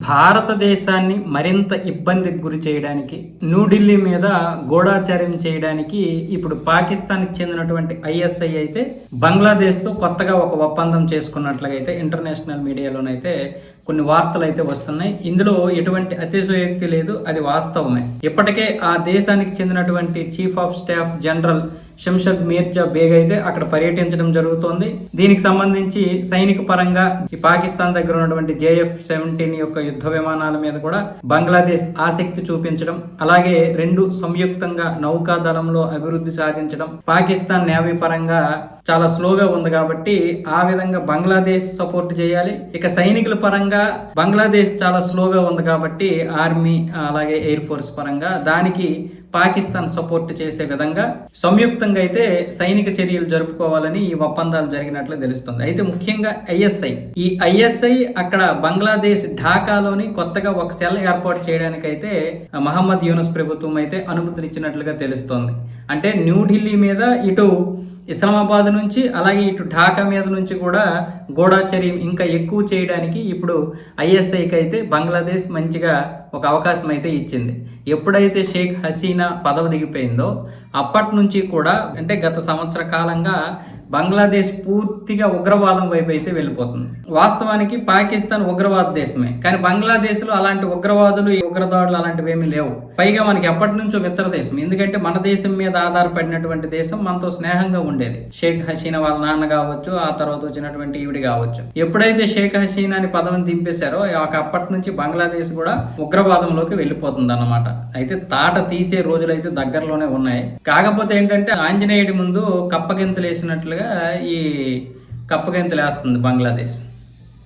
భారతదేశాన్ని మరింత ఇబ్బందికి గురి చేయడానికి న్యూఢిల్లీ మీద గూఢాచార్యం చేయడానికి ఇప్పుడు పాకిస్తాన్కి చెందినటువంటి ఐఎస్ఐ అయితే బంగ్లాదేశ్తో కొత్తగా ఒక ఒప్పందం చేసుకున్నట్లయితే ఇంటర్నేషనల్ మీడియాలోనైతే కొన్ని వార్తలు అయితే వస్తున్నాయి. ఇందులో ఎటువంటి అతిశయోక్తి లేదు అది వాస్తవమే. ఇప్పటికే ఆ దేశానికి చెందినటువంటి chief of staff general Shamshad Mirza Baig అయితే అక్కడ పర్యటించడం జరుగుతోంది. దీనికి సంబంధించి సైనిక పరంగా ఈ పాకిస్తాన్ దగ్గర ఉన్నటువంటి జేఎఫ్ సెవెంటీన్ యొక్క యుద్ధ విమానాల మీద కూడా బంగ్లాదేశ్ ఆసక్తి చూపించడం అలాగే రెండు సంయుక్తంగా నౌకాదళంలో అభివృద్ధి సాధించడం పాకిస్తాన్ నేవీ పరంగా చాలా స్లోగా ఉంది కాబట్టి ఆ విధంగా బంగ్లాదేశ్ సపోర్ట్ చేయాలి. ఇక సైనికుల పరంగా బంగ్లాదేశ్ చాలా స్లోగా ఉంది కాబట్టి ఆర్మీ అలాగే ఎయిర్ ఫోర్స్ పరంగా దానికి పాకిస్తాన్ సపోర్ట్ చేసే విధంగా సంయుక్తంగా అయితే సైనిక చర్యలు జరుపుకోవాలని ఈ ఒప్పందాలు జరిగినట్లు తెలుస్తుంది. అయితే ముఖ్యంగా ఐఎస్ఐ. ఈ ఐఎస్ఐ అక్కడ బంగ్లాదేశ్ ఢాకాలోని కొత్తగా ఒక సెల్ ఏర్పాటు చేయడానికైతే మహమ్మద్ యూనస్ ప్రభుత్వం అయితే అనుమతినిచ్చినట్లుగా తెలుస్తోంది. అంటే న్యూఢిల్లీ మీద ఇటు ఇస్లామాబాద్ నుంచి అలాగే ఇటు ఢాకా మీద నుంచి కూడా గోడాచర్యం ఇంకా ఎక్కువ చేయడానికి ఇప్పుడు ఐఎస్ఐకి అయితే బంగ్లాదేశ్ మంచిగా ఒక అవకాశం అయితే ఇచ్చింది. ఎప్పుడైతే షేక్ హసీనా పదవి దిగిపోయిందో అప్పటి నుంచి కూడా అంటే గత సంవత్సర కాలంగా బంగ్లాదేశ్ పూర్తిగా ఉగ్రవాదం వైపు అయితే వెళ్ళిపోతుంది. వాస్తవానికి పాకిస్తాన్ ఉగ్రవాద దేశమే. కానీ బంగ్లాదేశ్లో అలాంటి ఉగ్రవాదులు ఈ ఉగ్రదాడులు అలాంటివి ఏమీ లేవు. పైగా మనకి ఎప్పటి నుంచో మిత్ర దేశం. ఎందుకంటే మన దేశం మీద ఆధారపడినటువంటి దేశం మనతో స్నేహంగా ఉండేది. షేక్ హసీనా వాళ్ళ నాన్న కావచ్చు ఆ తర్వాత వచ్చినటువంటి ఈవిడ కావచ్చు. ఎప్పుడైతే షేక్ హసీనాని పదవిని దింపేశారో ఒక అప్పటి నుంచి బంగ్లాదేశ్ కూడా ఉగ్రవాదంలోకి వెళ్ళిపోతుంది అన్నమాట అయితే తాట తీసే రోజులైతే దగ్గరలోనే ఉన్నాయి. కాకపోతే ఏంటంటే ఆంజనేయుడి ముందు కప్పగింతలు వేసినట్లుగా ఈ కప్పగింతలు వేస్తుంది బంగ్లాదేశ్.